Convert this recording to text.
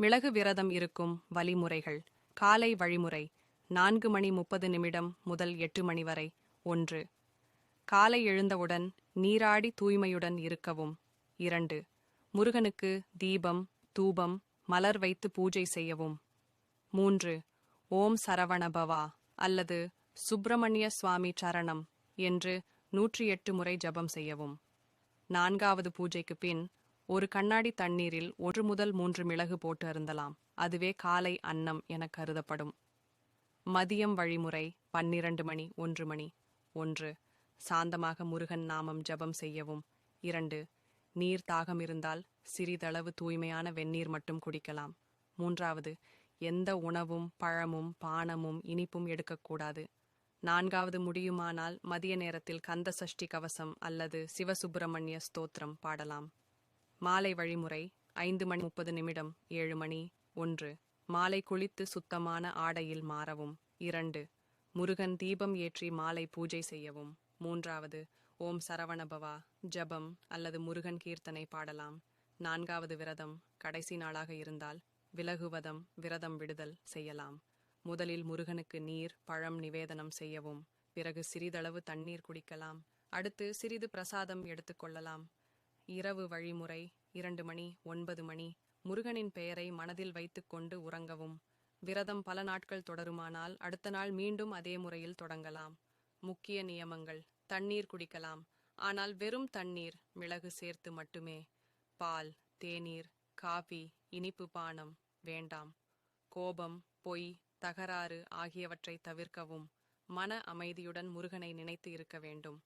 மிளகு விரதம் இருக்கும் வழிமுறைகள். காலை வழிமுறை நான்கு மணி முப்பது நிமிடம் முதல் எட்டு மணி வரை. ஒன்று. காலை எழுந்தவுடன் நீராடி தூய்மையுடன் இருக்கவும். இரண்டு. முருகனுக்கு தீபம் தூபம் மலர் வைத்து பூஜை செய்யவும். மூன்று. ஓம் சரவணபவா அல்லது சுப்பிரமணிய சுவாமி சரணம் என்று நூற்றி எட்டு முறை ஜபம் செய்யவும். நான்காவது பூஜைக்கு பின் ஒரு கண்ணாடி தண்ணீரில் ஒன்று முதல் மூன்று மிளகு போட்டு அருந்தலாம். அதுவே காலை அன்னம் என கருதப்படும். மதியம் வழிமுறை பன்னிரண்டு மணி ஒன்று மணி. ஒன்று. சாந்தமாக முருகன் நாமம் ஜபம் செய்யவும். இரண்டு. நீர் தாகம் இருந்தால் சிறிதளவு தூய்மையான வெந்நீர் மட்டும் குடிக்கலாம். மூன்றாவது. எந்த உணவும் பழமும் பானமும் இனிப்பும் எடுக்கக்கூடாது. நான்காவது முடியுமானால் மதிய நேரத்தில் கந்த சஷ்டி கவசம் அல்லது சிவசுப்பிரமணிய ஸ்தோத்திரம் பாடலாம். மாலை வழிமுறை ஐந்து மணி முப்பது நிமிடம் ஏழு மணி ஒன்று. மாலை குளித்து சுத்தமான ஆடையில் மாறவும். இரண்டு. முருகன் தீபம் ஏற்றி மாலை பூஜை செய்யவும். மூன்றாவது. ஓம் சரவணபவா ஜபம் அல்லது முருகன் கீர்த்தனை பாடலாம். நான்காவது விரதம் கடைசி நாளாக இருந்தால் விலகுவதம் விரதம் விடுதல் செய்யலாம். முதலில் முருகனுக்கு நீர் பழம் நிவேதனம் செய்யவும். பிறகு சிறிதளவு தண்ணீர் குடிக்கலாம். அடுத்து சிறிது பிரசாதம் எடுத்துக்கொள்ளலாம் இரவு வழிமுறை இரண்டு மணி ஒன்பது மணி முருகனின் பெயரை மனதில் வைத்துக்கொண்டு உறங்கவும். விரதம் பல நாட்கள் தொடருமானால் அடுத்த நாள் மீண்டும் அதே முறையில் தொடங்கலாம். முக்கிய நியமங்கள் தண்ணீர் குடிக்கலாம். ஆனால் வெறும் தண்ணீர் மிளகு சேர்த்து மட்டுமே. பால் தேநீர் காபி இனிப்பு பானம் வேண்டாம். கோபம் பொய் தகராறு ஆகியவற்றை தவிர்க்கவும். மன அமைதியுடன் முருகனை நினைத்து இருக்க வேண்டும்.